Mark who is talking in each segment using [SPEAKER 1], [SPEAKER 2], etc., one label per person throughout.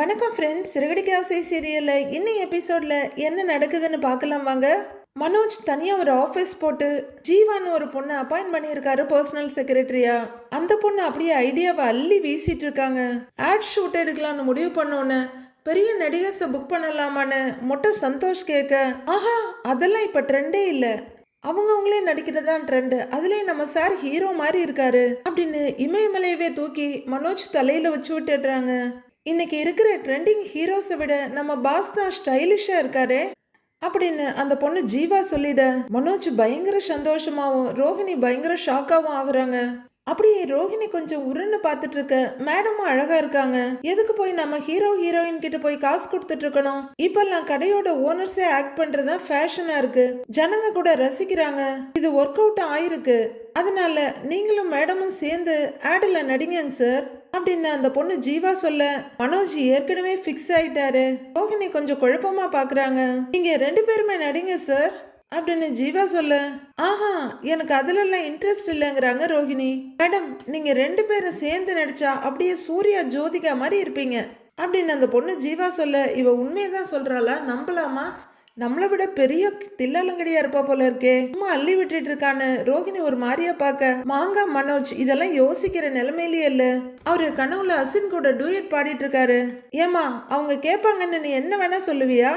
[SPEAKER 1] வணக்கம் ஃப்ரெண்ட்ஸ் சிறுகடிக்கு ஆசை சீரியலில் இன்னும் எபிசோடில் என்ன நடக்குதுன்னு பார்க்கலாம் வாங்க. மனோஜ் தனியாக ஒரு ஆஃபீஸ் போட்டு ஜீவான்னு ஒரு பொண்ணை அப்பாயின்ட் பண்ணியிருக்காரு பர்சனல் செக்ரட்டரியா அந்த பொண்ணு அப்படியே ஐடியாவை அள்ளி வீசிட்டு இருக்காங்க. ஆட் ஷூட் எடுக்கலாம்னு முடிவு பண்ணோன்னு பெரிய நடிகர்ஸை புக் பண்ணலாமான்னு மொட்டை சந்தோஷ் கேட்க ஆஹா அதெல்லாம் இப்போ ட்ரெண்டே இல்லை. அவங்கவுங்களே தான் ட்ரெண்டு அதுலேயும் நம்ம சார் ஹீரோ மாதிரி இருக்காரு. அப்படின்னு இமயமலையவே தூக்கி மனோஜ் தலையில் வச்சு விட்டுடுறாங்க. இன்னைக்கு இருக்கிற ட்ரெண்டிங் ஹீரோஸை விட நம்ம பாஸ் தான் ஸ்டைலிஷாக இருக்காரே அப்படின்னு அந்த பொண்ணு ஜீவா சொல்லிட மனோஜ் பயங்கர சந்தோஷமாவும் ரோஹிணி பயங்கர ஷாக்காவும் ஆகுறாங்க. அப்படியே ரோஹிணி கொஞ்சம் உருன்னு பார்த்துட்டு இருக்க மேடமும் அழகா இருக்காங்க. எதுக்கு போய் நம்ம ஹீரோ ஹீரோயின் கிட்ட போய் காசு கொடுத்துட்டு இருக்கணும்? இப்பெல்லாம் கடையோட ஓனர்ஸே ஆக்ட் பண்றதா ஃபேஷனா இருக்கு. ஜனங்க கூட ரசிக்கிறாங்க. இது ஒர்க் அவுட் ஆயிருக்கு. அதனால நீங்களும் மேடமும் சேர்ந்து ஆடில் நடிங்கங்க சார் அப்படின்னு அந்த பொண்ணு ஜீவா சொல்ல மனோஜ் ஏற்கனவே ஃபிக்ஸ் ஆயிட்டாரு. ரோஹிணி கொஞ்சம் குழப்பமா பாக்குறாங்க. நீங்க ரெண்டு பேருமே நடிங்க சார் அப்படின்னு ஜீவா சொல்ல ஆஹா எனக்கு அதுலலாம் இன்ட்ரெஸ்ட் இல்லைங்கிறாங்க ரோஹிணி மேடம் நீங்க ரெண்டு பேரும் சேர்ந்து நடிச்சா அப்படியே சூர்யா ஜோதிகா மாதிரி இருப்பீங்க. அப்படின்னு அந்த பொண்ணு ஜீவா சொல்ல இவ உண்மையதான் சொல்றாளா? நம்பலாமா? நம்மளை விட பெரிய தில்லாலங்கடியா இருப்பா போல இருக்கே. சும்மா அள்ளி விட்டுட்டு இருக்கான்னு ரோஹிணி ஒரு மாதிரியா பார்க்க. மாங்கா மனோஜ் இதெல்லாம் யோசிக்கிற நிலைமையிலேயே இல்ல. அவரு கனவுல அசின் கூட டூயட் பாடிட்டு இருக்காரு. ஏமா அவங்க கேட்பாங்கன்னு நீ என்ன வேணா சொல்லுவியா?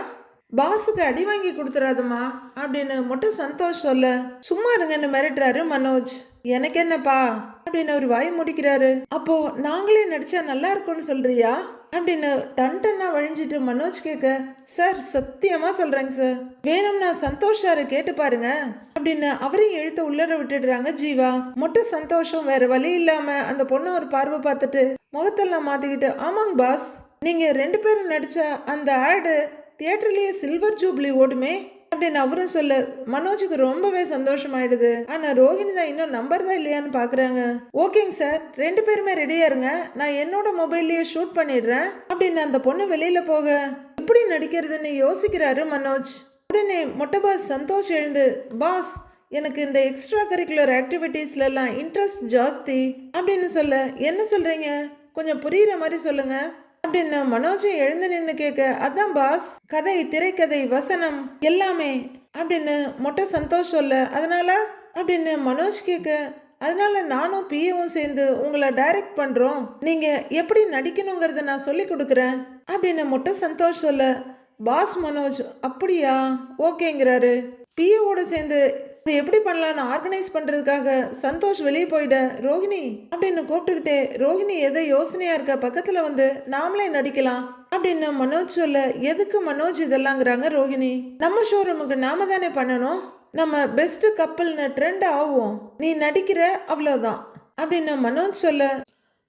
[SPEAKER 1] பாஸுக்கு அடி வாங்கி கொடுத்துறாதுமா அப்படின்னு மொட்டை சந்தோஷ் சொல்ல. சும்மா இருங்கன்னு மிரட்டுறாரு மனோஜ். எனக்கு என்னப்பா? அப்படின்னு அவர் வாய் முடிக்கிறாரு. அப்போ நாங்களே நடிச்சா நல்லா இருக்கும்னு சொல்றியா? அப்படின்னு டன் டன்னா வழிஞ்சிட்டு மனோஜ் கேட்க சார் சத்தியமா சொல்றேங்க சார். வேணும்னா சந்தோஷ் சார் கேட்டு பாருங்க. அப்படின்னு அவரையும் எழுத்த உள்ளர விட்டுடுறாங்க ஜீவா. மொட்டை சந்தோஷம் வேற வழி இல்லாம அந்த பொண்ணை ஒரு பார்வை பார்த்துட்டு முகத்தெல்லாம் மாத்திக்கிட்டு ஆமாங்க பாஸ். நீங்க ரெண்டு பேரும் நடிச்ச அந்த ஆடு தியேட்டர்லயே சில்வர் ஜூப்ளி ஓடுமே. அப்படின்னு அவரும் சொல்ல. மனோஜுக்கு ரொம்பவே சந்தோஷமாயிடுது. ஆனா ரோஹிணி தான் இன்னும் நம்பர் தான் இல்லையான்னு பாக்குறாங்க. ஓகேங்க சார். ரெண்டு பேருமே ரெடியா இருங்க. நான் என்னோட மொபைல்லயே ஷூட் பண்ணிடுறேன். அப்படின்னு அந்த பொண்ணு வெளியில போக. எப்படி நடிக்கிறதுன்னு யோசிக்கிறாரு மனோஜ். உடனே மொட்டை பாஸ் சந்தோஷ் எழுந்து பாஸ் எனக்கு இந்த எக்ஸ்ட்ரா கரிக்குலர் ஆக்டிவிட்டீஸ்லலாம் இன்ட்ரெஸ்ட் ஜாஸ்தி. அப்படின்னு சொல்ல என்ன சொல்றீங்க? கொஞ்சம் புரியுற மாதிரி சொல்லுங்க. அப்படின்னு மனோஜை எழுந்து நின்று கேட்க அதான் பாஸ் கதை திரைக்கதை வசனம் எல்லாமே. அப்படின்னு மொட்டை சந்தோஷ் சொல்ல அதனால? அப்படின்னு மனோஜ் கேட்க அதனால நானும் பிஏவும் சேர்ந்து உங்களை டைரக்ட் பண்றோம். நீங்க எப்படி நடிக்கணுங்கிறத நான் சொல்லி கொடுக்குறேன். அப்படின்னு மொட்டை சந்தோஷ் சொல்ல பாஸ் மனோஜ் அப்படியா? ஓகேங்கிறாரு. பிஏவோட சேர்ந்து இது எப்படி பண்ணலாம்னு ஆர்கனைஸ் பண்ணுறதுக்காக சந்தோஷ் வெளியே போயிட ரோஹிணி அப்படின்னு கூப்பிட்டுக்கிட்டே ரோஹிணி எதை யோசனையாக இருக்க? பக்கத்தில் வந்து நாமளே நடிக்கலாம். அப்படின்னு மனோஜ் சொல்ல எதுக்கு மனோஜ் இதெல்லாங்கிறாங்க ரோஹிணி. நம்ம ஷோரூமுக்கு நாம தானே பண்ணணும். நம்ம பெஸ்ட் கப்பல்னு ட்ரெண்ட் ஆகும் நீ நடிக்கிற அவ்வளோதான் அப்படின்னு மனோஜ் சொல்ல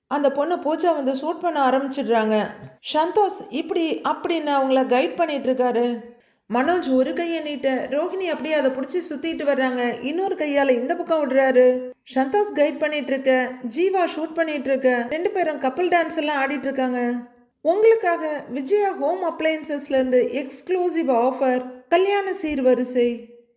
[SPEAKER 1] அந்த பொண்ணு பூஜா வந்து ஷூட் பண்ண ஆரம்பிச்சிடுறாங்க. சந்தோஷ் இப்படி அப்படின்னு அவங்கள கைட் பண்ணிட்டு இருக்காரு. மனோஜ் ஒரு கையை நீட்ட ரோஹிணி அப்படியே அதை பிடிச்சி சுத்திட்டு வர்றாங்க. இன்னொரு கையால இந்த பக்கம் விடுறாரு சந்தோஷ் கைட் பண்ணிட்டு இருக்க ஜீவா ஷூட் பண்ணிட்டு இருக்க ரெண்டு பேரும் கப்பல் டான்ஸ் எல்லாம் ஆடிட்டு இருக்காங்க உங்களுக்காக விஜயா ஹோம் அப்ளையன்சஸ்ல இருந்து எக்ஸ்க்ளூசிவ் ஆஃபர் கல்யாண சீர்வரிசை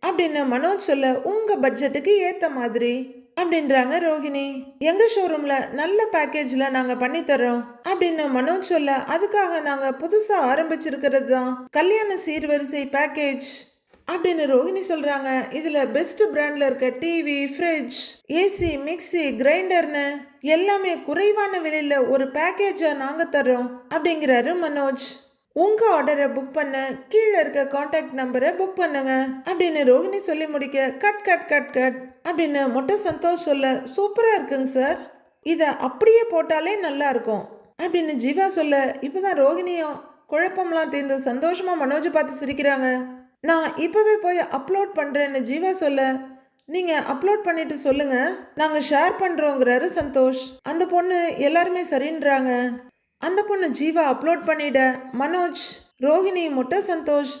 [SPEAKER 1] அப்படின்னு மனோஜ் சொல்ல உங்க பட்ஜெட்டுக்கு ஏத்த மாதிரி. அப்படின்றாங்க ரோகிணி. எங்க ஷோரூம்ல நல்ல பேக்கேஜ்ல நாங்க பண்ணி தர்றோம் அப்படின்னு மனோஜ் சொல்ல அதுக்காக நாங்க புதுசா ஆரம்பிச்சிருக்கிறது தான். கல்யாண சீர்வரிசை பேக்கேஜ் அப்படின்னு ரோஹிணி சொல்றாங்க. இதுல பெஸ்ட் பிராண்ட்ல இருக்க டிவி ஃப்ரிட்ஜ் ஏசி மிக்ஸி கிரைண்டர்னு எல்லாமே குறைவான விலையில ஒரு பேக்கேஜா நாங்க தர்றோம் அப்படிங்கிறாரு மனோஜ். உங்கள் ஆர்டரை புக் பண்ண கீழே இருக்க காண்டாக்ட் நம்பரை புக் பண்ணுங்க. அப்படின்னு ரோஹிணி சொல்லி முடிக்க கட் கட் கட் கட் அப்படின்னு மொட்டை சந்தோஷ் சொல்ல சூப்பராக இருக்குங்க சார். இதை அப்படியே போட்டாலே நல்லா இருக்கும். அப்படின்னு ஜீவா சொல்ல இப்போ தான் ரோஹிணியும் குழப்பம்லாம் தீர்ந்து சந்தோஷமாக மனோஜை பார்த்து சிரிக்கிறாங்க. நான் இப்போவே போய் அப்லோட் பண்ணுறேன்னு ஜீவா சொல்ல நீங்கள் அப்லோட் பண்ணிட்டு சொல்லுங்கள் நாங்கள் ஷேர் பண்ணுறோங்கிறாரு சந்தோஷ். அந்த பொண்ணு எல்லாருமே சரின்றாங்க. அந்த பொண்ணு ஜீவா அப்லோட் பண்ணிட மனோஜ் ரோஹிணி முட்டை சந்தோஷ்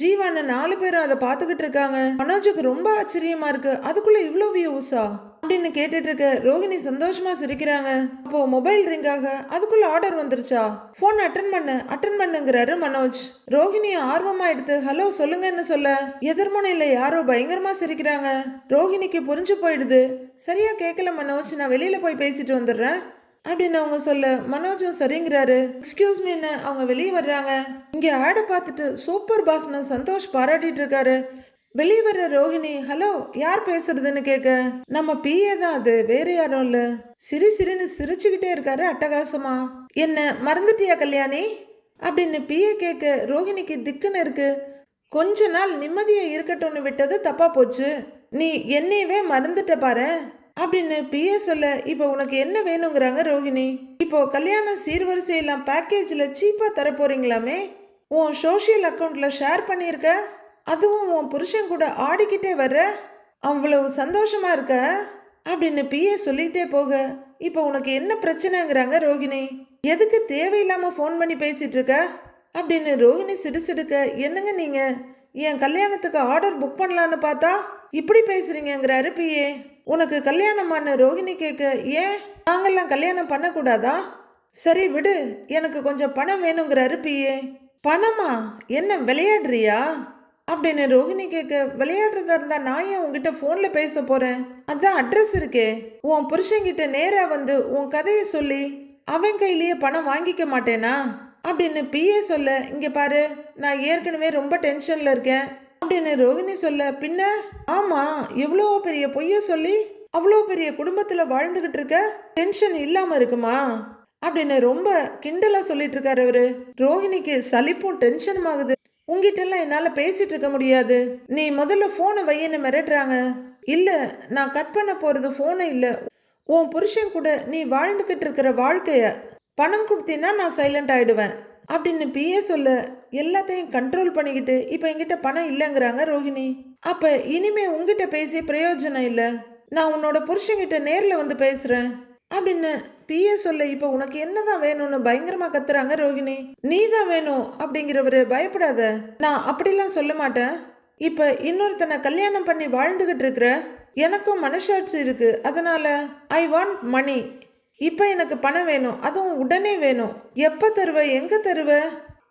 [SPEAKER 1] ஜீவான்னு நாலு பேரும் அதை பார்த்துக்கிட்டு இருக்காங்க. மனோஜுக்கு ரொம்ப ஆச்சரியமா இருக்கு. அதுக்குள்ள இவ்வளோ வியூஸா அப்படின்னு கேட்டுட்டு இருக்க ரோஹிணி சந்தோஷமா சிரிக்கிறாங்க. அப்போ மொபைல் ரிங் ஆக அதுக்குள்ள ஆர்டர் வந்துருச்சா? போன் அட்டன் பண்ணு அட்டன் பண்ணுங்கிறாரு மனோஜ். ரோஹிணியை ஆர்வமா எடுத்து ஹலோ சொல்லுங்கன்னு சொல்ல. எதிர்முனையில யாரோ பயங்கரமா சிரிக்கிறாங்க. ரோஹிணிக்கு புரிஞ்சு போயிடுது. சரியா கேட்கல மனோஜ் நான் வெளியில போய் பேசிட்டு வந்துடுறேன். அப்படின்னு அவங்க சொல்ல மனோஜும் சரிங்கிறாரு. எக்ஸ்கியூஸ் மீன்னு அவங்க வெளியே வர்றாங்க. இங்கே ஆடை பார்த்துட்டு சூப்பர் பாஸ்னு சந்தோஷ் பாராட்டிட்டு இருக்காரு. வெளியே வர்ற ரோஹிணி ஹலோ யார் பேசுறதுன்னு கேட்க நம்ம பிஏ தான் அது வேற யாரும் இல்ல. சிரி சிரின்னு சிரிச்சுக்கிட்டே இருக்காரு அட்டகாசமா. என்ன மறந்துட்டியா கல்யாணி? அப்படின்னு பிஏ கேட்க ரோஹிணிக்கு திக்குன்னு இருக்கு. கொஞ்ச நாள் நிம்மதியா இருக்கட்டும்னு விட்டது தப்பா போச்சு. நீ என்னையவே மறந்துட்ட பாரு அப்படின்னு பிஏ சொல்ல இப்போ உனக்கு என்ன வேணுங்கிறாங்க ரோஹிணி? இப்போ கல்யாண சீர்வரிசையெல்லாம் பேக்கேஜில் சீப்பாக தர போறீங்களாமே? உன் சோஷியல் அக்கௌண்ட்டில் ஷேர் பண்ணியிருக்க? அதுவும் உன் புருஷன் கூட ஆடிக்கிட்டே வர்ற? அவ்வளவு சந்தோஷமா இருக்க? அப்படின்னு பிஏ சொல்லிகிட்டே போக இப்போ உனக்கு என்ன பிரச்சனைங்கிறாங்க ரோகிணி எதுக்கு தேவையில்லாமல் ஃபோன் பண்ணி பேசிகிட்டு இருக்க அப்படின்னு ரோகிணி சிடுசிடுக்க என்னங்க நீங்கள் என் கல்யாணத்துக்கு ஆர்டர் புக் பண்ணலான்னு பார்த்தா? இப்படி பேசுகிறீங்கங்கிறாரு பிஏ. உனக்கு கல்யாணமான ரோஹிணி கேட்க ஏன்? நாங்கெல்லாம் கல்யாணம் பண்ணக்கூடாதா? சரி விடு எனக்கு கொஞ்சம் பணம் வேணுங்கிறாரு பிஏ. பணமா? என்ன விளையாடுறியா? அப்படின்னு ரோஹிணி கேட்க விளையாடுறதா இருந்தா நான் ஏன் உங்ககிட்ட ஃபோன்ல பேச போறேன்? அதான் அட்ரஸ் இருக்கே. உன் புருஷன்கிட்ட நேரா வந்து உன் கதையை சொல்லி அவன் கையிலேயே பணம் வாங்கிக்க மாட்டேனா? அப்படின்னு பிஏ சொல்ல இங்க பாரு நான் ஏற்கனவே ரொம்ப டென்ஷன்ல இருக்கேன். அப்படின்னு ரோஹிணி சொல்ல பின்ன? ஆமா எவ்வளோ பெரிய பொய்ய சொல்லி அவ்வளோ பெரிய குடும்பத்தில் வாழ்ந்துகிட்டு இருக்க? டென்ஷன் இல்லாம இருக்குமா? அப்படின்னு ரொம்ப கிண்டலா சொல்லிட்டு இருக்காரு அவரு. ரோஹிணிக்கு சலிப்பும் டென்ஷனும் ஆகுது. உங்ககிட்ட எல்லாம் என்னால பேசிட்டு இருக்க முடியாது. நீ முதல்ல போனை வையன்னு மிரட்டுறாங்க. இல்ல நான் கட் பண்ண போறது போனை இல்ல. உன் புருஷன் கூட நீ வாழ்ந்துகிட்டு இருக்கிற வாழ்க்கைய பணம் கொடுத்தீன்னா நான் சைலண்ட் ஆயிடுவேன். அப்படின்னு பிஏ சொல்ல. எல்லாத்தையும் கண்ட்ரோல் பண்ணிக்கிட்டு இப்போ என்கிட்ட பணம் இல்லைங்கிறாங்க ரோஹிணி. அப்போ இனிமே உங்ககிட்ட பேசி பிரயோஜனம் இல்லை. நான் உன்னோட புருஷங்கிட்ட நேரில் வந்து பேசுகிறேன் அப்படின்னு பிஏ சொல்ல. இப்போ உனக்கு என்னதான் வேணும்னு பயங்கரமா கத்துறாங்க ரோகிணி நீ தான் வேணும் அப்படிங்கிறவரு பயப்படாத. நான் அப்படிலாம் சொல்ல மாட்டேன். இப்போ இன்னொருத்தனை கல்யாணம் பண்ணி வாழ்ந்துகிட்டு இருக்கிற எனக்கும் மனசாட்சி இருக்கு. அதனால ஐ வாண்ட் மணி இப்போ எனக்கு பணம் வேணும் அதுவும் உடனே வேணும். எப்போ தருவ எங்கே தருவ?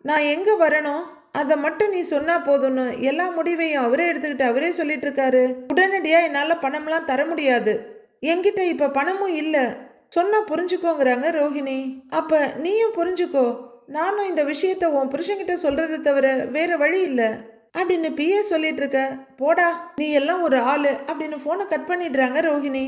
[SPEAKER 1] நான் எங்கே வரணும்? அதை மட்டும் நீ சொன்னால் போதும்னு எல்லா முடிவையும் அவரே எடுத்துக்கிட்டு அவரே சொல்லிட்டு இருக்காரு. உடனடியாக என்னால் பணம்லாம் தர முடியாது. என்கிட்ட இப்போ பணமும் இல்லை. சொன்னால் புரிஞ்சுக்கோங்கிறாங்க ரோஹிணி. அப்போ நீயும் புரிஞ்சுக்கோ. நானும் இந்த விஷயத்த உன் புருஷன்கிட்ட சொல்கிறத தவிர வேறு வழி இல்லை. அப்படின்னு பிஏ சொல்லிட்டு இருக்க. போடா நீ எல்லாம் ஒரு ஆளு அப்படின்னு போனை கட் பண்ணிடுறாங்க ரோஹிணி.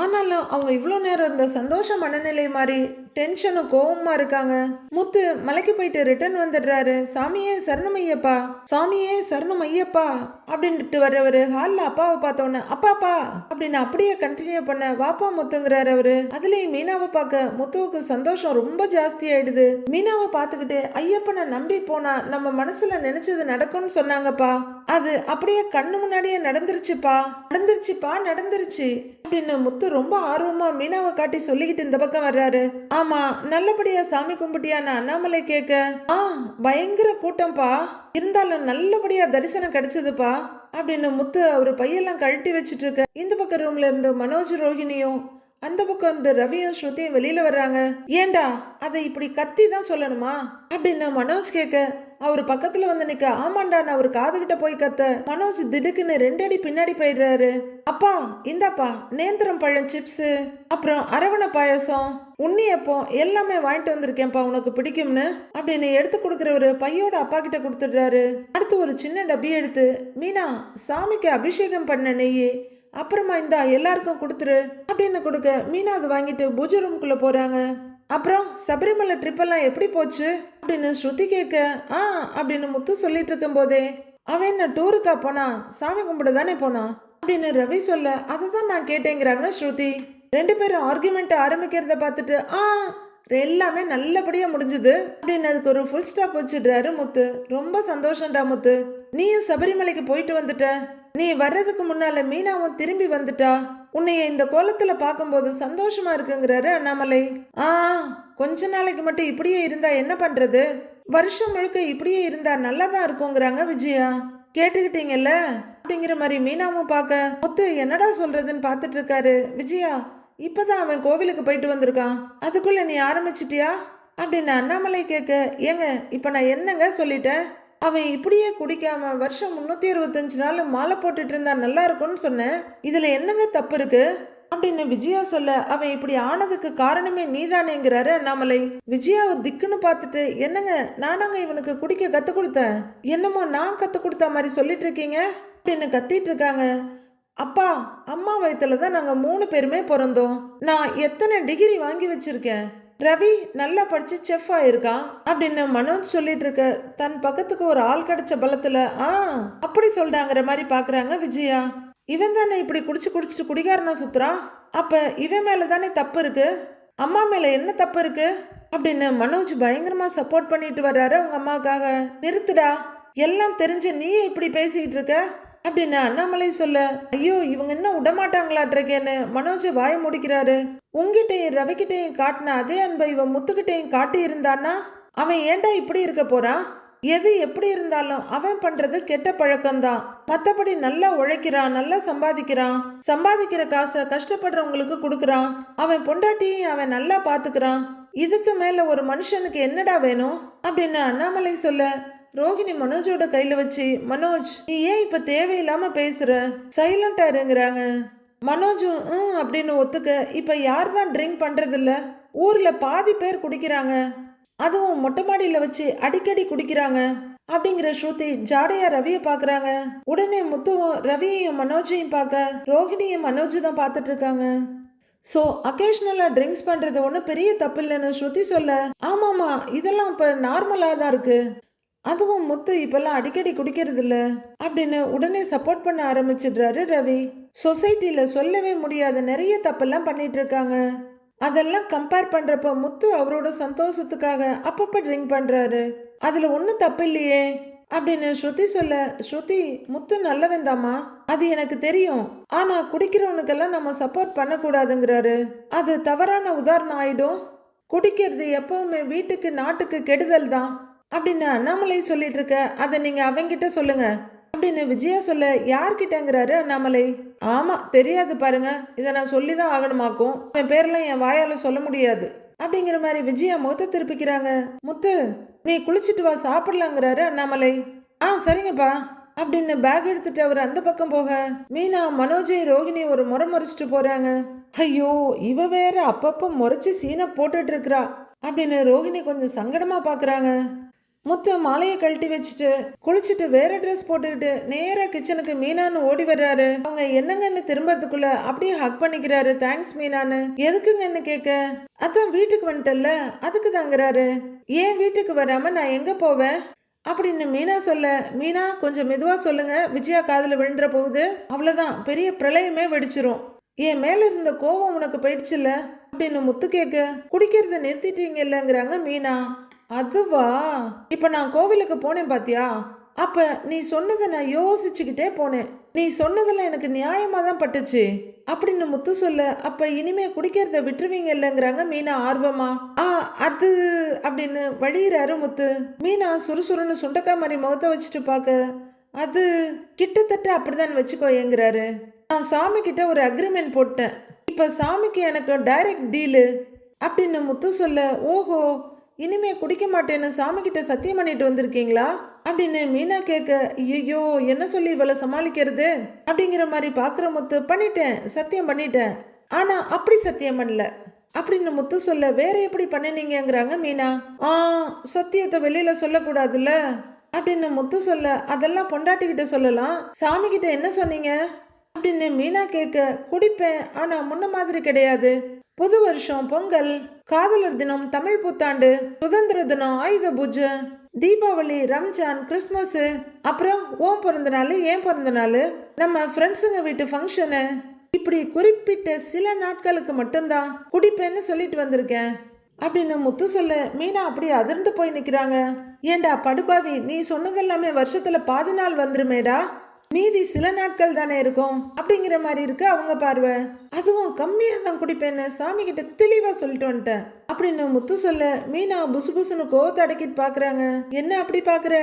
[SPEAKER 1] ஆனாலும் அவங்க இவ்வளோ நேரம் இருந்த சந்தோஷ மனநிலை மாதிரி டென்ஷனும் கோவமா இருக்காங்க. முத்து மலைக்கு போயிட்டு ரிட்டர்ன் வந்துடுறாரு. சாமியே சரணம் ஐயப்பா சாமியே சரணம் ஐயப்பா அப்படின்ட்டு வர்றவர் ஹாலில் அப்பாவை பார்த்தோன்னே அப்பாப்பா அப்படின்னு அப்படியே கண்டினியூ பண்ண வாப்பா முத்துங்கிறாரு அவரு. அதுலேயும் மீனாவை பார்க்க முத்துவுக்கு சந்தோஷம் ரொம்ப ஜாஸ்தி ஆயிடுது. மீனாவை பார்த்துக்கிட்டு ஐயப்பனை நம்பி போனா நம்ம மனசுல நினைச்சது நடக்கும்னு சொன்னாங்கப்பா. அது அப்படியே கண்ணு முன்னாடியே நடந்துருச்சுப்பா. நடந்துருச்சுப்பா நடந்துருச்சு. அப்படின்னு முத்து ரொம்ப ஆர்வமா மீனாவை காட்டி சொல்லிக்கிட்டு இந்த பக்கம் வர்றாரு. ஆமா நல்லபடியா சாமி கும்பிட்டியான்னு அண்ணாமலை கேட்க ஆ பயங்கர கூட்டம்ப்பா. இருந்தாலும் நல்லபடியா தரிசனம் கிடைச்சதுப்பா. அப்படின்னு முத்து அவர் பையெல்லாம் கழட்டி வச்சிட்டு இருக்க இந்த பக்கம் ரூம்ல இருந்து மனோஜ் ரோகிணியும் அந்த பக்கம் இருந்து ரவியும் ஸ்ருதியும் வெளியில வர்றாங்க. ஏண்டா அதை இப்படி கத்தி தான் சொல்லணுமா? அப்படின்னு மனோஜ் கேட்க அவர் பக்கத்துல வந்து நிக்க ஆமாண்டா நான் அவர் காதுகிட்ட போய் கத்த. மனோஜ் திடுக்குன்னு ரெண்டு அடி பின்னாடி போயிடுறாரு. அப்பா இந்தாப்பா நேந்திரம் பழம் சிப்ஸ் அப்புறம் அரவண பாயசம். உண்ணியப்பம் எல்லாமே வாங்கிட்டு வந்திருக்கேன்ப்பா உனக்கு பிடிக்கும்னு அப்படின்னு எடுத்து கொடுக்குறவரு பையோட அப்பா கிட்ட கொடுத்துடுறாரு. அடுத்து ஒரு சின்ன டப்பி எடுத்து மீனா சாமிக்கு அபிஷேகம் பண்ண நெய் அப்புறமா இந்தா எல்லாருக்கும் கொடுத்துரு. அப்படின்னு கொடுக்க? மீனா அதை வாங்கிட்டு பூஜை ரூம்குள்ள போறாங்க. அப்புறம் சபரிமலை ட்ரிப்பெல்லாம் எப்படி போச்சு? அப்படின்னு ஸ்ருதி கேட்க ஆ அப்படின்னு முத்து சொல்லிட்டு இருக்கும் போதே அவன் என்ன டூருக்கா போனா? சாமி கும்பிட தானே போனான் அப்படின்னு ரவி சொல்ல அதை தான் நான் கேட்டேங்கிறாங்க ஸ்ருதி. ரெண்டு பேரும் ஆர்குமெண்ட் ஆரம்பிக்கிறத பார்த்துட்டு ஆ எல்லாமே நல்லபடியாக முடிஞ்சுது. அப்படின்னு அதுக்கு ஒரு ஃபுல் ஸ்டாப் வச்சிடுறாரு முத்து. ரொம்ப சந்தோஷம்டா முத்து. நீயும் சபரிமலைக்கு போயிட்டு வந்துட்ட. நீ வர்றதுக்கு முன்னால மீனாவும் திரும்பி வந்துட்டா. உன்னைய இந்த கோலத்துல பார்க்கும்போது சந்தோஷமா இருக்குங்கிறாரு அண்ணாமலை. ஆ கொஞ்ச நாளைக்கு மட்டும் இப்படியே இருந்தா என்ன பண்றது? வருஷம் முழுக்க இப்படியே இருந்தா நல்லாதான் இருக்குங்கிறாங்க விஜயா. கேட்டுக்கிட்டீங்கல்ல? அப்படிங்கிற மாதிரி மீனாவும் பார்க்க. முத்து என்னடா சொல்றதுன்னு பார்த்துட்டு இருக்காரு. விஜயா இப்போ தான் அவன் கோவிலுக்கு போயிட்டு வந்திருக்கான். அதுக்குள்ளே நீ ஆரம்பிச்சிட்டியா? அப்படின்னு அண்ணாமலை கேட்க ஏங்க இப்போ நான் என்னங்க சொல்லிட்டேன்? அவன் இப்படியே குடிக்காம வருஷம் முந்நூற்றி அறுபத்தஞ்சு நாள் மாலை போட்டுட்டு இருந்தா நல்லா இருக்கும்னு சொன்னேன். இதில் என்னங்க தப்பு இருக்கு? அப்படின்னு விஜயா சொல்ல அவன் இப்படி ஆனதுக்கு காரணமே நீதானேங்கிறாரு அண்ணாமலை. விஜயாவை திக்குன்னு பார்த்துட்டு என்னங்க நானாங்க இவனுக்கு குடிக்க கற்றுக் கொடுத்தேன்? என்னமோ நான் கற்றுக் கொடுத்த மாதிரி சொல்லிட்டு இருக்கீங்க? அப்படின்னு கத்திட்டு இருக்காங்க. அப்பா அம்மா வயிற்றுல தான் நாங்கள் மூணு பேருமே பிறந்தோம். நான் எத்தனை டிகிரி வாங்கி வச்சிருக்கேன்? ரவி நல்லா படித்து செஃப் ஆயிருக்கான் அப்படின்னு மனோஜ் சொல்லிட்டு இருக்க தன் பக்கத்துக்கு ஒரு ஆள் கிடைச்ச பலத்தில் ஆ அப்படி சொல்கிறாங்கிற மாதிரி பார்க்குறாங்க விஜயா. இவன் தானே இப்படி குடிச்சு குடிச்சிட்டு குடிகாரனா சுத்துறான் அப்போ இவன் மேலே தானே தப்பு இருக்கு? அம்மா மேலே என்ன தப்பு இருக்கு? அப்படின்னு மனோஜ் பயங்கரமாக சப்போர்ட் பண்ணிட்டு வர்றாரு அவங்க அம்மாவுக்காக. நிறுத்துடா. எல்லாம் தெரிஞ்சு நீயே இப்படி பேசிக்கிட்டு இருக்க? அப்படின்னு அண்ணாமலை சொல்ல ஐயோ இவங்க என்ன விடமாட்டாங்களாட்டிருக்கேன்னு மனோஜ் வாய முடிக்கிறாரு. உங்ககிட்டயும் ரவிக்கிட்டையும் காட்டின அதே அன்பை இவன் முத்துக்கிட்டையும் காட்டி இருந்தான்னா அவன் ஏன்டா இப்படி இருக்க போறான் எது எப்படி இருந்தாலும் அவன் பண்றது கெட்ட பழக்கம்தான். மத்தபடி நல்லா உழைக்கிறான் நல்லா சம்பாதிக்கிறான். சம்பாதிக்கிற காசை கஷ்டப்படுறவங்களுக்கு கொடுக்குறான். அவன் பொண்டாட்டியும் அவன் நல்லா பாத்துக்கிறான். இதுக்கு மேல ஒரு மனுஷனுக்கு என்னடா வேணும்? அப்படின்னு அண்ணாமலை சொல்ல ரோகிணி மனோஜோட கையில வச்சு மனோஜ் நீ ஏன் இப்ப தேவையில்லாம பேசுற? சைலண்டா இருங்கிறாங்க. மனோஜும் ம் அப்படின்னு ஒத்துக்க இப்ப யார் தான் ட்ரிங்க் பண்றது இல்ல ஊர்ல பாதி பேர் குடிக்கிறாங்க. அதுவும் மொட்டை மாடியில வச்சு அடிக்கடி குடிக்கிறாங்க. அப்படிங்கிற ஸ்ருதி ஜாடையா ரவிய பாக்குறாங்க. உடனே முத்துவும் ரவியையும் மனோஜையும் பார்க்க ரோஹிணியும் மனோஜ் தான் பார்த்துட்டு இருக்காங்க. ஸோ அக்கேஷ்னலாக ட்ரிங்க்ஸ் பண்ணுறது ஒன்றும் பெரிய தப்பு இல்லைன்னு ஸ்ருதி சொல்ல ஆமாம்மா இதெல்லாம் இப்போ நார்மலாக தான் இருக்கு. அதுவும் முத்து இப்பெல்லாம் அடிக்கடி குடிக்கிறது இல்ல அப்படின்னு உடனே சப்போர்ட் பண்ண ஆரம்பிச்சிடுறாரு ரவி. சொசைட்டியில் சொல்லவே முடியாத நிறைய தப்பெல்லாம் பண்ணிட்டு இருக்காங்க அதெல்லாம் கம்பேர் பண்றப்ப முத்து அவரோட சந்தோஷத்துக்காக அப்பப்ப ட்ரிங்க் பண்றாரு. அதுல ஒன்றும் தப்பு இல்லையே அப்படின்னு ஸ்ருதி சொல்ல ஸ்ருதி முத்து நல்லவன் தாமா அது எனக்கு தெரியும். ஆனா குடிக்கிறவனுக்கெல்லாம் நம்ம சப்போர்ட் பண்ணக்கூடாதுங்கிறாரு. அது தவறான உதாரணம் ஆயிடும். குடிக்கிறது எப்பவுமே வீட்டுக்கு நாட்டுக்கு கெடுதல் தான். அப்படின்னு அண்ணாமலை சொல்லிட்டு இருக்க அதை நீங்க அவங்கிட்ட சொல்லுங்க. அப்படின்னு விஜயா சொல்ல யார்கிட்டங்கிறாரு அண்ணாமலை? ஆமா தெரியாது பாருங்க. இதை நான் சொல்லி தான் ஆகணுமாக்கும். என் பேர்லாம் என் வாயால சொல்ல முடியாது. அப்படிங்கிற மாதிரி விஜயா முகத்தை திருப்பிக்கிறாங்க. முத்து நீ குளிச்சிட்டு வா சாப்பிடலாங்கிறாரு அண்ணாமலை. ஆ சரிங்கப்பா. அப்படின்னு பேக் எடுத்துட்டு அவர் அந்த பக்கம் போக மீனா மனோஜை ரோகிணி ஒரு முறை முறைச்சிட்டு போறாங்க. ஐயோ இவ வேற அப்பப்ப முறைச்சு சீனை போட்டுட்டு இருக்கிறா. அப்படின்னு ரோகிணி கொஞ்சம் சங்கடமா பாக்குறாங்க. முத்து மாலையை கழட்டி வச்சுட்டு குளிச்சுட்டு வேற ட்ரெஸ் போட்டுக்கிட்டு நேராக கிச்சனுக்கு மீனான்னு ஓடி வர்றாரு. அவங்க என்னங்கன்னு திரும்பறதுக்குள்ள அப்படியே ஹக் பண்ணிக்கிறாரு. தேங்க்ஸ் மீனான்னு. எதுக்குங்கன்னு கேட்க அதான் வீட்டுக்கு வந்துட்டல்ல. அதுக்கு தாங்கிறாரு. ஏன் வீட்டுக்கு வராம நான் எங்க போவேன்? அப்படின்னு மீனா சொல்ல மீனா கொஞ்சம் மெதுவா சொல்லுங்க. விஜயா காதில் விழுந்துற போகுது. அவ்வளவுதான். பெரிய பிரளயமே வெடிச்சிரும். என் மேல இருந்த கோவம் உனக்கு போயிடுச்சுல்ல அப்படின்னு முத்து கேட்க குடிக்கிறத நிறுத்திட்டீங்கல்லங்கிறாங்க மீனா. அதுவா? இப்ப நான் கோவிலுக்கு போனேன் பாத்தியா? அப்ப நீ சொன்னதை நான் யோசிச்சுக்கிட்டே போனேன். நீ சொன்னதெல்லாம் எனக்கு நியாயமாக தான் பட்டுச்சு. அப்படின்னு முத்து சொல்ல அப்ப இனிமே குடிக்கிறத விட்டுருவீங்க இல்லைங்கிறாங்க மீனா ஆர்வமா. ஆ அது அப்படின்னு வழியிறாரு முத்து. மீனா சுறுசுறுன்னு சுண்டக்காய் மாதிரி முகத்தை வச்சுட்டு பார்க்க அது கிட்டத்தட்ட அப்படிதான் வச்சுக்கோயேங்கிறாரு நான் சாமி கிட்ட ஒரு அக்ரிமெண்ட் போட்டேன். இப்ப சாமிக்கு எனக்கு டைரக்ட் டீலு அப்படின்னு முத்து சொல்ல ஓஹோ இனிமே குடிக்க மாட்டேன்னு சாமி கிட்ட சத்தியம் பண்ணிட்டு வந்திருக்கீங்களா? அப்படின்னு மீனா கேட்க ஐயோ என்ன சொல்லி இவளை சமாளிக்கிறது? அப்படிங்கிற மாதிரி பார்க்குற முத்து பண்ணிட்டேன் சத்தியம் பண்ணிட்டேன். ஆனால் அப்படி சத்தியம் பண்ணல. அப்படின்னு முத்து சொல்ல வேற எப்படி பண்ணினீங்கங்கிறாங்க மீனா? ஆ சத்தியத்தை வெளியில சொல்லக்கூடாதுல்ல. அப்படின்னு முத்து சொல்ல அதெல்லாம் பொண்டாட்டிக்கிட்ட சொல்லலாம். சாமி கிட்ட என்ன சொன்னீங்க? அப்படின்னு மீனா கேட்க குடிப்பேன் ஆனா முன்ன மாதிரி கிடையாது. புது வருஷம் பொங்கல் காதலர் தினம் தமிழ் புத்தாண்டு சுதந்திர தினம் ஆயுத பூஜை தீபாவளி ரம்ஜான் கிறிஸ்மஸ் அப்புறம் ஓம் பிறந்த நாள் ஏன் பிறந்த நாள் நம்ம ஃப்ரெண்ட்ஸுங்க வீட்டு ஃபங்க்ஷனு. இப்படி குறிப்பிட்ட சில நாட்களுக்கு மட்டும்தான் குடிப்பேன்னு சொல்லிட்டு வந்திருக்கேன். அப்படின்னு முத்து சொல்ல மீனா அப்படி அதிர்ந்து போய் நிற்கிறாங்க ஏண்டா படுபாவி நீ சொன்னதெல்லாமே வருஷத்துல பாதி நாள் வந்துருமேடா? மீதி சில நாட்கள் தானே இருக்கும்? அப்படிங்கிற மாதிரி இருக்கு அவங்க பார்வை. அதுவும் கம்மியா தான் குடிப்பேன்னு சாமி கிட்ட தெளிவா சொல்லிட்டு வந்துட்டேன். அப்படின்னு முத்து சொல்ல மீனா புசு புசுன்னு கோவத்தை அடக்கிட்டு பாக்குறாங்க. என்ன அப்படி பாக்குற?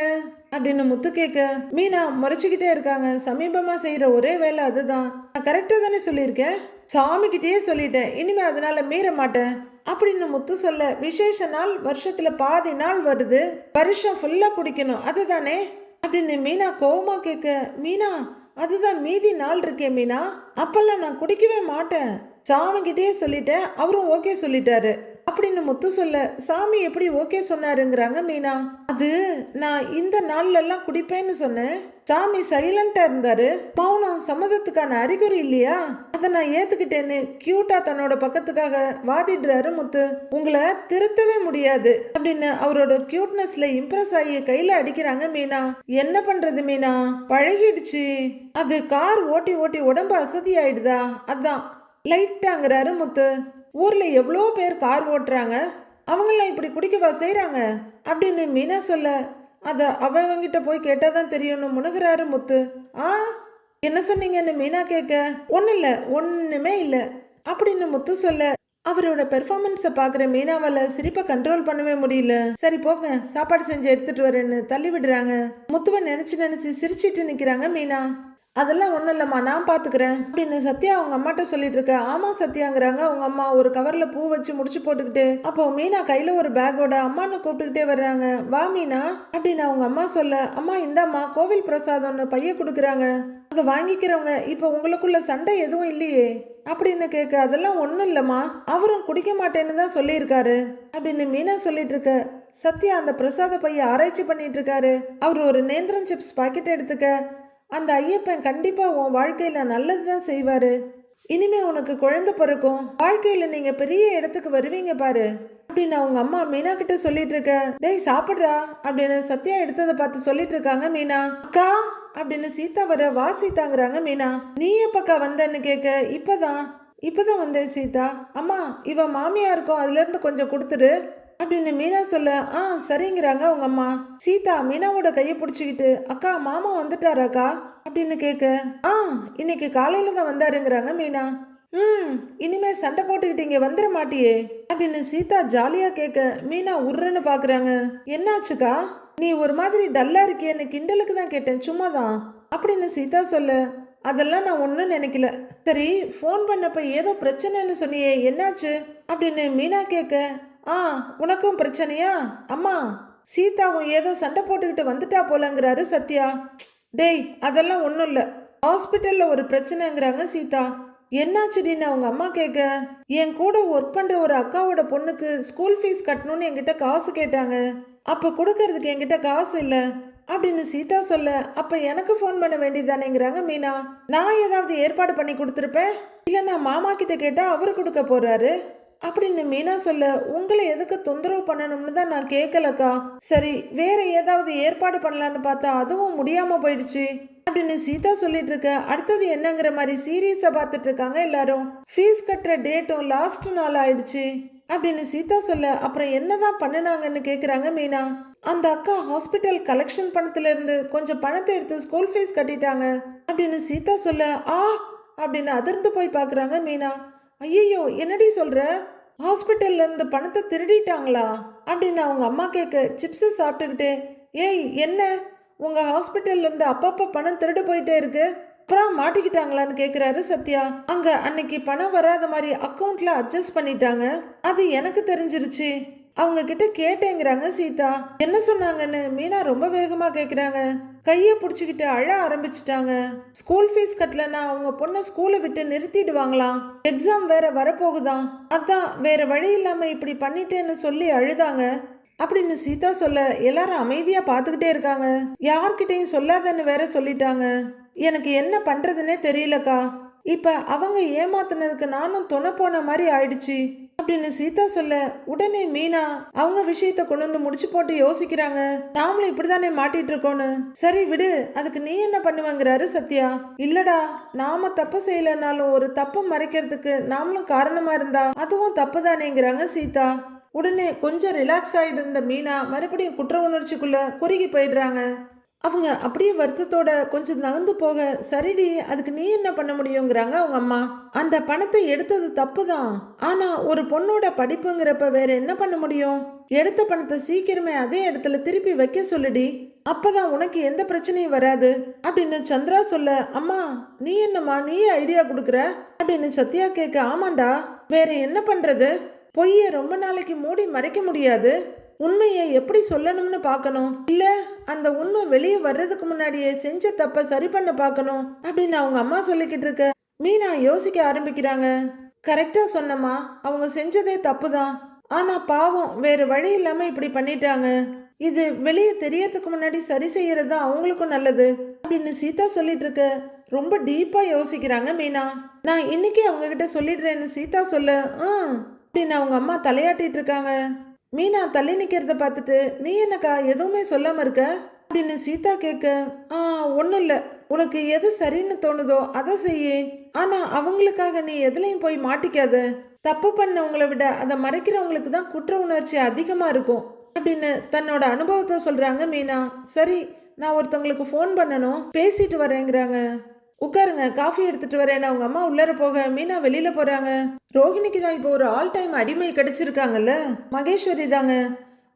[SPEAKER 1] அப்படின்னு முத்து கேட்க மீனா முறைச்சுக்கிட்டே இருக்காங்க. சமீபமா செய்யற ஒரே வேலை அதுதான். நான் கரெக்டா தானே சொல்லியிருக்கேன்? சாமி கிட்டேயே சொல்லிட்டேன். இனிமே அதனால மீற மாட்டேன். அப்படின்னு முத்து சொல்ல விசேஷ நாள் வருஷத்துல பாதி நாள் வருது. வருஷம் ஃபுல்லா குடிக்கணும். அதுதானே? அப்படின்னு மீனா கோவமா கேட்க மீனா அதுதான் மீதி நாள் இருக்கே மீனா. அப்பெல்லாம் நான் குடிக்கவே மாட்டேன். சாமிக்கிட்டே சொல்லிட்டேன். அவரும் ஓகே சொல்லிட்டாரு. அப்படின்னு முத்து சொல்ல சாமி எப்படி ஓகே சொன்னாருங்கிறாங்க மீனா. அது நான் இந்த நாள்லலாம் குடிப்பேன்னு சொன்னேன். சாமி சைலண்டா இருந்தாரு. மௌனம் சம்மதத்துக்கான அறிகுறி இல்லையா? அதை நான் ஏத்துக்கிட்டேன்னு கியூட்டா தன்னோட பக்கத்துக்காக வாதிடுறாரு முத்து. உங்களை திருத்தவே முடியாது. அப்படின்னு அவரோட கியூட்னஸ்ல இம்ப்ரெஸ் ஆகி கையில அடிக்கிறாங்க மீனா. என்ன பண்றது மீனா? பழகிடுச்சு. அது கார் ஓட்டி ஓட்டி உடம்பு அசதி ஆயிடுதா அதான். லைட்டாங்கிறாரு முத்து. ஊர்ல எவ்வளோ பேர் கார் ஓட்டுறாங்க? அவங்களாம் இப்படி குடிக்கவா செய்கிறாங்க அப்படின்னு மீனா சொல்ல அதை அவங்கிட்ட போய் கேட்டால் தான் தெரியும்னு முணுகிறாரு முத்து. ஆ என்ன சொன்னீங்கன்னு மீனா கேட்க ஒன்றும் இல்லை ஒன்றுமே இல்லை. அப்படின்னு முத்து சொல்ல அவரோட பெர்ஃபார்மன்ஸை பார்க்குற மீனாவால் சிரிப்பை கண்ட்ரோல் பண்ணவே முடியல. சரி போங்க சாப்பாடு செஞ்சு எடுத்துகிட்டு வரேன்னு தள்ளி விடுறாங்க. முத்துவை நினச்சி நினச்சி சிரிச்சிட்டு நிற்கிறாங்க மீனா. அதெல்லாம் ஒன்றும் இல்லைம்மா நான் பார்த்துக்கிறேன் அப்படின்னு சத்யா அவங்க அம்மாட்ட சொல்லிட்டு இருக்க. ஆமா சத்யாங்கிறாங்க. அவங்க அம்மா ஒரு கவர்ல பூ வச்சு முடிச்சு போட்டுக்கிட்டு. அப்போ மீனா கையில ஒரு பேக்கோட அம்மான்னு கூப்பிட்டுக்கிட்டே வர்றாங்க. வா மீனா அப்படின்னு அவங்க அம்மா சொல்ல. அம்மா இந்தாம்மா கோவில் பிரசாதம்னு பைய கொடுக்குறாங்க. அதை வாங்கிக்கிறவங்க இப்போ உங்களுக்குள்ள சண்டை எதுவும் இல்லையே அப்படின்னு கேட்க அதெல்லாம் ஒன்றும் இல்லைம்மா. அவரும் குடிக்க மாட்டேன்னு தான் சொல்லியிருக்காரு அப்படின்னு மீனா சொல்லிட்டு இருக்க. சத்யா அந்த பிரசாத பைய ஆராய்ச்சி பண்ணிட்டு இருக்காரு. அவர் ஒரு நேந்திரன் சிப்ஸ் பாக்கெட் எடுத்துக்க. அந்த ஐயப்பன் கண்டிப்பாக உன் வாழ்க்கையில் நல்லது தான் செய்வார். இனிமே உனக்கு குழந்தை பிறக்கும். வாழ்க்கையில் நீங்கள் பெரிய இடத்துக்கு வருவீங்க பாரு. அப்படின்னு அவங்க அம்மா மீனா கிட்ட சொல்லிட்டு இருக்க டேய் சாப்பிட்றா. அப்படின்னு சத்யா எடுத்ததை பார்த்து சொல்லிட்டு இருக்காங்க மீனா. அக்கா அப்படின்னு சீதா வர வா சீதாங்கிறாங்க மீனா. நீ எப்பக்கா வந்தன்னு கேட்க இப்பதான். இப்பதான் வந்தேன் சீதா. அம்மா இவன் மாமியா இருக்கும் அதுல இருந்து கொஞ்சம் கொடுத்துரு அப்படின்னு மீனா சொல்ல ஆ சரிங்கிறாங்க அவங்க அம்மா. சீதா மீனாவோட கையை பிடிச்சிக்கிட்டு அக்கா மாமா வந்துட்டாராக்கா அப்படின்னு கேட்க ஆ இன்னைக்கு காலையில தான் வந்தாருங்கிறாங்க மீனா. ம் இனிமே சண்டை போட்டுக்கிட்டு இங்க வந்துட மாட்டியே. அப்படின்னு சீதா ஜாலியா கேட்க மீனா உருன்னு பாக்குறாங்க. என்னாச்சுக்கா? நீ ஒரு மாதிரி டல்லா இருக்கியேன்னு கிண்டலுக்கு தான் கேட்டேன் சும்மா தான் அப்படின்னு சீதா சொல்ல அதெல்லாம் நான் ஒன்றும் நினைக்கல. சரி ஃபோன் பண்ணப்ப ஏதோ பிரச்சனைன்னு சொன்னியே என்னாச்சு? அப்படின்னு மீனா கேட்க ஆ உனக்கும் பிரச்சனையா? அம்மா சீதாவும் ஏதோ சண்டை போட்டுக்கிட்டு வந்துட்டா போலங்கிறாரு சத்யா. டேய் அதெல்லாம் ஒன்றும் இல்லை. ஹாஸ்பிட்டலில் ஒரு பிரச்சனைங்கிறாங்க சீதா. என்னாச்சுடின்னு அவங்க அம்மா கேட்க என் கூட ஒர்க் பண்ணுற ஒரு அக்காவோட பொண்ணுக்கு ஸ்கூல் ஃபீஸ் கட்டணும்னு என்கிட்ட காசு கேட்டாங்க. அப்போ கொடுக்கறதுக்கு என்கிட்ட காசு இல்லை. அப்படின்னு சீதா சொல்ல அப்போ எனக்கு ஃபோன் பண்ண வேண்டியதானேங்கிறாங்க மீனா. நான் ஏதாவது ஏற்பாடு பண்ணி கொடுத்துருப்பேன்? இல்லை நான் மாமா கிட்ட கேட்டால் அவரு கொடுக்க போறாரு? அப்படின்னு மீனா சொல்ல உங்களை எதுக்கு தொந்தரவு பண்ணணும்னு தான் நான் கேட்கலக்கா சரி வேற ஏதாவது ஏற்பாடு பண்ணலான்னு பார்த்தா அதுவும் முடியாம போயிடுச்சு. அப்படின்னு சீதா சொல்லிட்டு இருக்க அடுத்தது என்னங்கிற மாதிரி சீரியஸா பார்த்துட்டு இருக்காங்க எல்லாரும். ஃபீஸ் கட்டுற டேட்டும் லாஸ்ட் நாள் ஆயிடுச்சு. அப்படின்னு சீதா சொல்ல அப்புறம் என்னதான் பண்ணுனாங்கன்னு கேக்குறாங்க மீனா. அந்த அக்கா ஹாஸ்பிட்டல் கலெக்ஷன் பணத்துல இருந்து கொஞ்சம் பணத்தை எடுத்து ஸ்கூல் ஃபீஸ் கட்டிட்டாங்க. அப்படின்னு சீதா சொல்ல ஆ அப்படின்னு அதிர்ந்து போய் பார்க்குறாங்க மீனா. ஐயையோ என்னடி சொல்ற? ஹாஸ்பிட்டல்ல இருந்து பணத்தை திருடிட்டாங்களா? அப்படின்னு அவங்க அம்மா கேட்க சிப்ஸ் சாப்பிட்டுக்கிட்டே ஏய் என்ன? உங்க ஹாஸ்பிட்டல்ல இருந்து அப்பப்போ பணம் திருடு போயிட்டே இருக்கு. அப்புறம் மாட்டிக்கிட்டாங்களான்னு கேக்குறாரு சத்யா. அங்க அன்னைக்கு பணம் வராத மாதிரி அக்கௌண்ட்டில் அட்ஜஸ்ட் பண்ணிட்டாங்க. அது எனக்கு தெரிஞ்சிருச்சு. அவங்க கிட்ட கேட்டேங்கிறாங்க சீதா. என்ன சொன்னாங்கன்னு மீனா ரொம்ப வேகமா கேக்குறாங்க. கையை பிடிச்சிக்கிட்டு அழ ஆரம்பிச்சிட்டாங்க. ஸ்கூல் ஃபீஸ் கட்டலன்னா அவங்க பொண்ணை ஸ்கூலை விட்டு நிறுத்திடுவாங்களாம் எக்ஸாம் வேற வரப்போகுதான் அதான் வேற வழி இல்லாம இப்படி பண்ணிட்டேன்னு சொல்லி அழுதாங்க. அப்படின்னு சீதா சொல்ல எல்லாரும் அமைதியா பார்த்துக்கிட்டே இருக்காங்க. யார்கிட்டையும் சொல்லாதன்னு வேற சொல்லிட்டாங்க. எனக்கு என்ன பண்றதுன்னே தெரியலக்கா. இப்ப அவங்க ஏமாத்துனதுக்கு நானும் துணை போன மாதிரி ஆயிடுச்சு. அப்படின்னு சீதா சொல்ல உடனே மீனா அவங்க விஷயத்த கொண்டு வந்து முடிச்சு போட்டு யோசிக்கிறாங்க. நாமளும் இப்படிதானே மாட்டிட்டு இருக்கோன்னு சரி விடு அதுக்கு நீ என்ன பண்ணுவாங்கிறாரு சத்யா. இல்லடா நாம தப்பு செய்யலனாலும் ஒரு தப்பு மறைக்கிறதுக்கு நாமளும் காரணமா இருந்தா அதுவும் தப்பு தானேங்கிறாங்க சீதா. உடனே கொஞ்சம் ரிலாக்ஸ் ஆயிட்டு இருந்த மீனா மறுபடியும் குற்ற உணர்ச்சிக்குள்ள குறுகி போயிடுறாங்க. அவங்க அப்படியே வருத்தத்தோட கொஞ்சம் நகர்ந்து போக சரிடி அதுக்கு நீ என்ன பண்ண முடியுங்கிறாங்க அவங்க அம்மா. அந்த பணத்தை எடுத்தது தப்பு தான் ஆனால் ஒரு பொண்ணோட படிப்புங்கிறப்ப வேற என்ன பண்ண முடியும்? எடுத்த பணத்தை சீக்கிரமே அதே இடத்துல திருப்பி வைக்க சொல்லுடி. அப்பதான் உனக்கு எந்த பிரச்சனையும் வராது. அப்படின்னு சந்திரா சொல்ல அம்மா நீ என்னம்மா நீயே ஐடியா கொடுக்குற? அப்படின்னு சத்யா கேட்க ஆமாண்டா வேற என்ன பண்றது? பொய்யை ரொம்ப நாளைக்கு மூடி மறைக்க முடியாது. உண்மையை எப்படி சொல்லணும்னு பார்க்கணும்? இல்ல அந்த உண்மை வெளியே வர்றதுக்கு முன்னாடியே செஞ்ச தப்ப சரி பண்ண பார்க்கணும் அப்படின்னு அவங்க அம்மா சொல்லிக்கிட்டு இருக்க. மீனா யோசிக்க ஆரம்பிக்கிறாங்க. கரெக்டா சொன்னம்மா அவங்க செஞ்சதே தப்பு தான் ஆனா பாவம் வேற வழி இல்லாம இப்படி பண்ணிட்டாங்க. இது வெளியே தெரியறதுக்கு முன்னாடி சரி செய்யறது தான் அவங்களுக்கும் நல்லது அப்படின்னு சீதா சொல்லிட்டு இருக்க. ரொம்ப டீப்பா யோசிக்கிறாங்க மீனா. நான் இன்னைக்கு அவங்க கிட்ட சொல்லிடுறேன்னு சீதா சொல்ல ஆ அப்படின்னு அவங்க அம்மா தலையாட்டிட்டு இருக்காங்க. மீனா தள்ளி நிற்கிறத பார்த்துட்டு நீ என்னக்கா எதுவுமே சொல்லாமல் இருக்க? அப்படின்னு சீதா கேட்க ஆ ஒன்றும் இல்லை. உனக்கு எது சரின்னு தோணுதோ அதை செய்யு. ஆனால் அவங்களுக்காக நீ எதுலையும் போய் மாட்டிக்காத. தப்பு பண்ணவங்களை விட அதை மறைக்கிறவங்களுக்கு தான் குற்ற உணர்ச்சி அதிகமாக இருக்கும். அப்படின்னு தன்னோட அனுபவத்தை சொல்கிறாங்க மீனா. சரி நான் ஒருத்தவங்களுக்கு ஃபோன் பண்ணணும். பேசிட்டு வரேங்கிறாங்க. உட்காருங்க காஃபி எடுத்துட்டு வரேன். அவங்க அம்மா உள்ளர போக மீனா வெளியில போறாங்க. ரோஹிணிக்கு தான் இப்போ ஒரு ஆல் டைம் அடிமை கிடைச்சிருக்காங்கல்ல? மகேஸ்வரி தாங்க.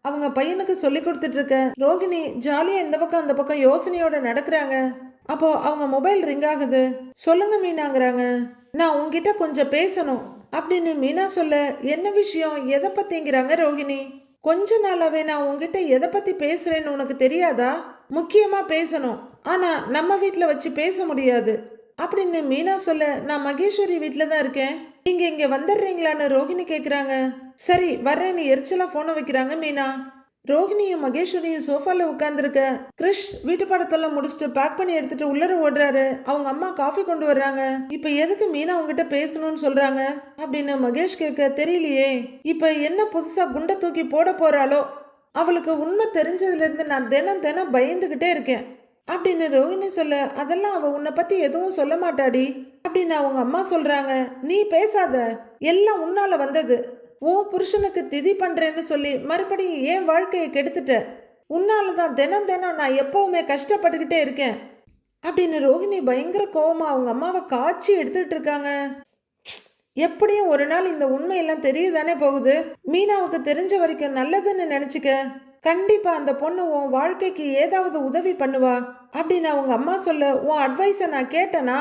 [SPEAKER 1] அவங்க பையனுக்கு சொல்லி கொடுத்துட்டு இருக்க. ரோஹிணி ஜாலியா இந்த பக்கம் அந்த பக்கம் யோசனையோட நடக்கிறாங்க. அப்போ அவங்க மொபைல் ரிங் ஆகுது. சொல்லுங்க மீனாங்கிறாங்க. நான் உங்ககிட்ட கொஞ்சம் பேசணும் அப்படின்னு மீனா சொல்ல என்ன விஷயம்? எதை பத்திங்கிறாங்க ரோஹிணி கொஞ்ச நாளாவே நான் உங்ககிட்ட எதை பத்தி பேசுறேன்னு உனக்கு தெரியாதா? முக்கியமாக பேசணும். ஆனால் நம்ம வீட்டில் வச்சு பேச முடியாது. அப்படின்னு மீனா சொல்ல நான் மகேஸ்வரி வீட்டில் தான் இருக்கேன். நீங்கள் இங்கே வந்துடுறீங்களான்னு ரோஹிணி கேட்குறாங்க சரி வர்றேன்னு எரிச்சலாக ஃபோனை வைக்கிறாங்க மீனா. ரோஹிணியும் மகேஸ்வரியும் சோஃபாவில் உட்காந்துருக்க கிறிஷ் வீட்டு படத்தெல்லாம் முடிச்சுட்டு பேக் பண்ணி எடுத்துட்டு உள்ளர ஓடுறாரு. அவங்க அம்மா காஃபி கொண்டு வர்றாங்க. இப்போ எதுக்கு மீனா உங்ககிட்ட பேசணும்னு சொல்றாங்க? அப்படின்னு மகேஷ் கேட்க தெரியலையே. இப்போ என்ன புதுசாக குண்டை தூக்கி போட போறாளோ? அவளுக்கு உண்மை தெரிஞ்சதுலேருந்து நான் தினம் தினம் பயந்துக்கிட்டே இருக்கேன். அப்படின்னு ரோஹிணி சொல்ல அதெல்லாம் அவள் உன்னை பற்றி எதுவும் சொல்ல மாட்டாடி. அப்படின்னு அவங்க அம்மா சொல்கிறாங்க நீ பேசாத எல்லாம் உன்னால வந்தது. ஓ புருஷனுக்கு திதி பண்ணுறேன்னு சொல்லி மறுபடியும் ஏன் வாழ்க்கையை கெடுத்துட்ட? உன்னால தான் தினம் தினம் நான் எப்போவுமே கஷ்டப்பட்டுக்கிட்டே இருக்கேன். அப்படின்னு ரோஹிணி பயங்கர கோவமாக அவங்க அம்மாவை காய்ச்சி எடுத்துகிட்டு இருக்காங்க. எப்படியும் ஒரு நாள் இந்த உண்மையெல்லாம் தெரியதானே போகுது? மீனாவுக்கு தெரிஞ்ச வரைக்கும் நல்லதுன்னு நினச்சிக்க. கண்டிப்பா அந்த பொண்ணு உன் வாழ்க்கைக்கு ஏதாவது உதவி பண்ணுவா அப்படின்னு அவங்க அம்மா சொல்ல உன் அட்வைஸை நான் கேட்டனா?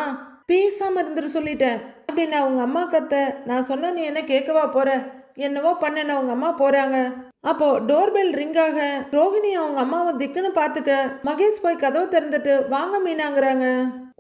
[SPEAKER 1] பேசாம இருந்துட்டு சொல்லிட்டேன். அப்படின்னு அவங்க அம்மா கத்த நான் சொன்ன நீ என்ன கேட்கவா போற? என்னவோ பண்ணன அவங்க அம்மா போறாங்க. அப்போ டோர்பெல் ரிங் ஆக ரோஹிணி அவங்க அம்மாவை திக்குன்னு பாத்துக்க மகேஷ் போய் கதவை திறந்துட்டு வாங்க மீனாங்கிறாங்க.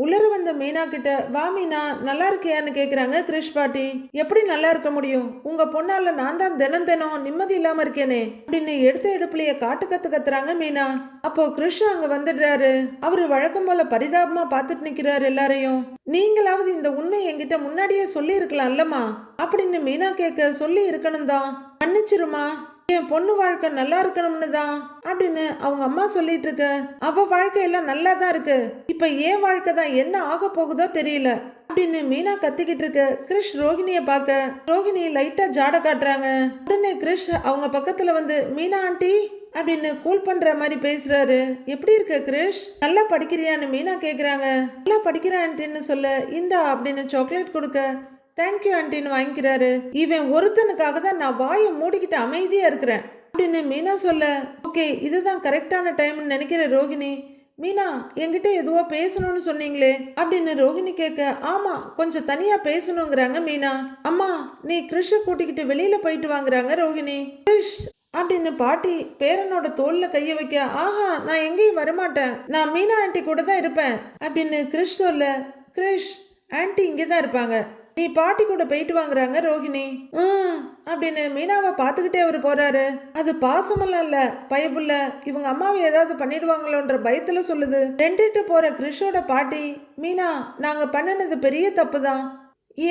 [SPEAKER 1] உள்ளர வந்த மீனா கிட்ட வா மீனா நல்லா இருக்கியான்னு கேக்குறாங்க கிரிஷ் பாட்டி. எப்படி நல்லா இருக்க முடியும்? உங்க பொண்ணால நான் தான் தினம் தினம் நிம்மதி இல்லாம இருக்கேனே. அப்படின்னு எடுத்த எடுப்புலையே காட்டு கத்து கத்துறாங்க மீனா. அப்போ கிருஷ் அங்க வந்துடுறாரு. அவரு வழக்கம் போல பரிதாபமா பாத்துட்டு நிக்கிறாரு எல்லாரையும். நீங்களாவது இந்த உண்மை என்கிட்ட முன்னாடியே சொல்லி அல்லம்மா அப்படின்னு மீனா கேட்க சொல்லி இருக்கணும் தான். மன்னிச்சிருமா என் பொண்ணு வாழ்க்கை நல்லா இருக்கணும்னு தான் அப்படின்னு அவங்க அம்மா சொல்லிட்டு இருக்க. அவ வாழ்க்கையெல்லாம் நல்லா தான் இருக்கு. இப்ப ஏன் வாழ்க்கை தான் என்ன ஆக போகுதோ தெரியல அப்படின்னு மீனா கத்திக்கிட்டு இருக்க. கிரிஷ் ரோகிணிய பார்க்க. ரோகிணி லைட்டா ஜாட காட்டுறாங்க. உடனே கிரிஷ் அவங்க பக்கத்துல வந்து மீனா ஆண்டி அப்படின்னு கூல் பண்ற மாதிரி பேசுறாரு. எப்படி இருக்க கிரிஷ்? நல்லா படிக்கிறியான்னு மீனா கேக்குறாங்க. நல்லா படிக்கிறான்ட்டின்னு சொல்ல இந்தா அப்படின்னு சாக்லேட் கொடுக்க. தேங்க்யூ ஆண்டின்னு வாங்கிக்கிறாரு. இவன் ஒருத்தனுக்காக தான் நான் வாயை மூடிக்கிட்டு அமைதியா இருக்கிறேன். அப்படின்னு மீனா சொல்ல ஓகே இதுதான் கரெக்டான டைம்னு நினைக்கிற ரோகிணி. மீனா என்கிட்ட எதுவோ பேசணும்னு சொன்னீங்களே அப்படின்னு ரோகிணி கேட்க ஆமா கொஞ்சம் தனியா பேசணுங்கிறாங்க மீனா. அம்மா நீ கிருஷ கூட்டிக்கிட்டு வெளியில போயிட்டு வாங்குறாங்க ரோகிணி. கிருஷ் அப்படின்னு பாட்டி பேரனோட தோல்ல கைய வைக்க ஆஹா நான் எங்கேயும் வரமாட்டேன். நான் மீனா ஆண்டி கூட தான் இருப்பேன். அப்படின்னு கிருஷ் சொல்ல கிருஷ் ஆண்டி இங்கே தான் இருப்பாங்க. நீ பாட்டி கூட போயிட்டு வாங்குறாங்க ரோகிணி ம் அப்படின்னு மீனாவை பார்த்துக்கிட்டே அவர் போறாரு. அது பாசமெல்லாம் இல்ல பயபுள்ள. இவங்க அம்மாவை ஏதாவது பண்ணிடுவாங்களோன்ற பயத்துல சொல்லுது. ரெண்டுட்டு போற கிறிஷோட பாட்டி மீனா நாங்க பண்ணினது பெரிய தப்பு தான்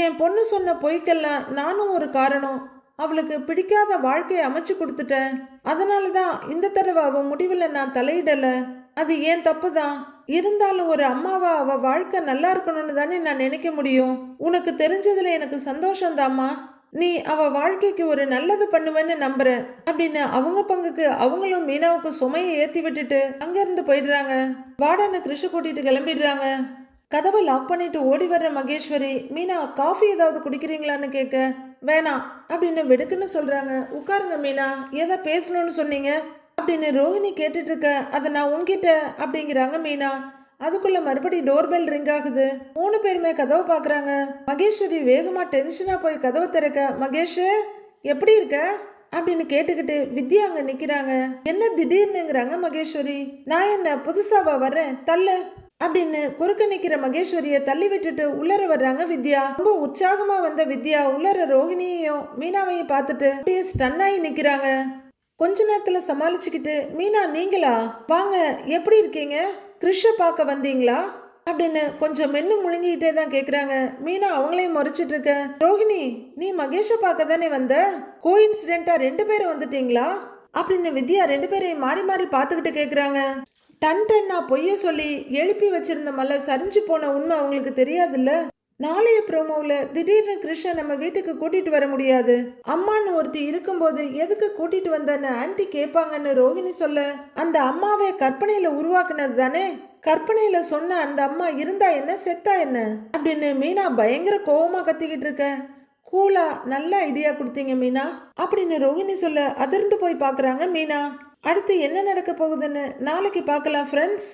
[SPEAKER 1] என் பொண்ணு சொன்ன பொய்க்கெல்லாம் நானும் ஒரு காரணம். அவளுக்கு பிடிக்காத வாழ்க்கையை அமைச்சு கொடுத்துட்டேன். அதனால தான் இந்த தடவை அவன் முடிவில் நான் தலையிடலை. அது ஏன் தப்பு தான் இருந்தாலும் ஒரு அம்மாவா அவ வாழ்க்கை நல்லா இருக்கணும்னு தானே நான் நினைக்க முடியும்? உனக்கு தெரிஞ்சதுல எனக்கு சந்தோஷம்தாம்மா. நீ அவ வாழ்க்கைக்கு ஒரு நல்லது பண்ணுவேன்னு நம்புறேன். அப்படின்னு அவங்க பங்குக்கு அவங்களும் மீனாவுக்கு சுமையை ஏத்தி விட்டுட்டு அங்கிருந்து போயிடுறாங்க. வாடான்னு கிருஷ்ண கூட்டிட்டு கிளம்பிடுறாங்க. கதவை லாக் பண்ணிட்டு ஓடி வர்ற மகேஸ்வரி மீனா காஃபி ஏதாவது குடிக்கிறீங்களான்னு கேட்க வேணாம் அப்படின்னு வெடுக்குன்னு சொல்றாங்க. உட்காருங்க மீனா. ஏதோ பேசணும்னு சொன்னீங்க? அப்படின்னு ரோஹிணி கேட்டுட்டு இருக்க அதை நான் உன்கிட்ட அப்படிங்கிறாங்க மீனா. அதுக்குள்ள மறுபடி டோர்பெல் ரிங் ஆகுது. மூணு பேருமே கதவை பாக்குறாங்க மகேஸ்வரி வேகமா டென்ஷனா போய் கதவை திறக்க மகேஷ் எப்படி இருக்க? அப்படின்னு கேட்டுக்கிட்டு வித்யா அங்க நிக்கிறாங்க. என்ன திடீர்னுங்கிறாங்க மகேஸ்வரி? நான் என்ன புதுசாவா வர்றேன்? தள்ள அப்படின்னு குறுக்க நிக்கிற மகேஸ்வரிய தள்ளி விட்டுட்டு உள்ளர வர்றாங்க வித்யா. ரொம்ப உற்சாகமா வந்த வித்யா உள்ளர ரோஹிணியையும் மீனாவையும் பார்த்துட்டு அப்படியே ஸ்டன் ஆகி நிக்கிறாங்க. கொஞ்ச நேரத்தில் சமாளிச்சுக்கிட்டு மீனா நீங்களா? வாங்க எப்படி இருக்கீங்க? கிருஷ பார்க்க வந்தீங்களா? அப்படின்னு கொஞ்சம் மென்னு முழுங்கிக்கிட்டே தான் கேட்குறாங்க மீனா அவங்களையும் முறைச்சிட்டு இருக்க. ரோஹிணி நீ மகேஷை பார்க்க தானே வந்த? கோ இன்சிடென்ட்டாக ரெண்டு பேரும் வந்துட்டீங்களா? அப்படின்னு வித்யா ரெண்டு பேரையும் மாறி மாறி பார்த்துக்கிட்டு கேட்குறாங்க டன் டன்னா பொய்ய சொல்லி எழுப்பி வச்சிருந்த மல்ல சரிஞ்சு போன உண்மை அவங்களுக்கு தெரியாதுல்ல? நாளைய ப்ரோமோவில் திடீர்னு கிருஷ்ண நம்ம வீட்டுக்கு கூட்டிட்டு வர முடியாது. அம்மான்னு ஒருத்தி இருக்கும்போது எதுக்கு கூட்டிட்டு வந்தன்னு ஆன்ட்டி கேட்பாங்கன்னு ரோஹிணி சொல்ல அந்த அம்மாவை கற்பனையில உருவாக்குனது தானே? கற்பனையில சொன்ன அந்த அம்மா இருந்தா என்ன செத்தா என்ன? அப்படின்னு மீனா பயங்கர கோவமா கத்திக்கிட்டு இருக்க. கூலா நல்ல ஐடியா கொடுத்தீங்க மீனா அப்படின்னு ரோஹிணி சொல்ல அதிர்ந்து போய் பார்க்குறாங்க மீனா. அடுத்து என்ன நடக்க போகுதுன்னு நாளைக்கு பார்க்கலாம் ஃப்ரெண்ட்ஸ்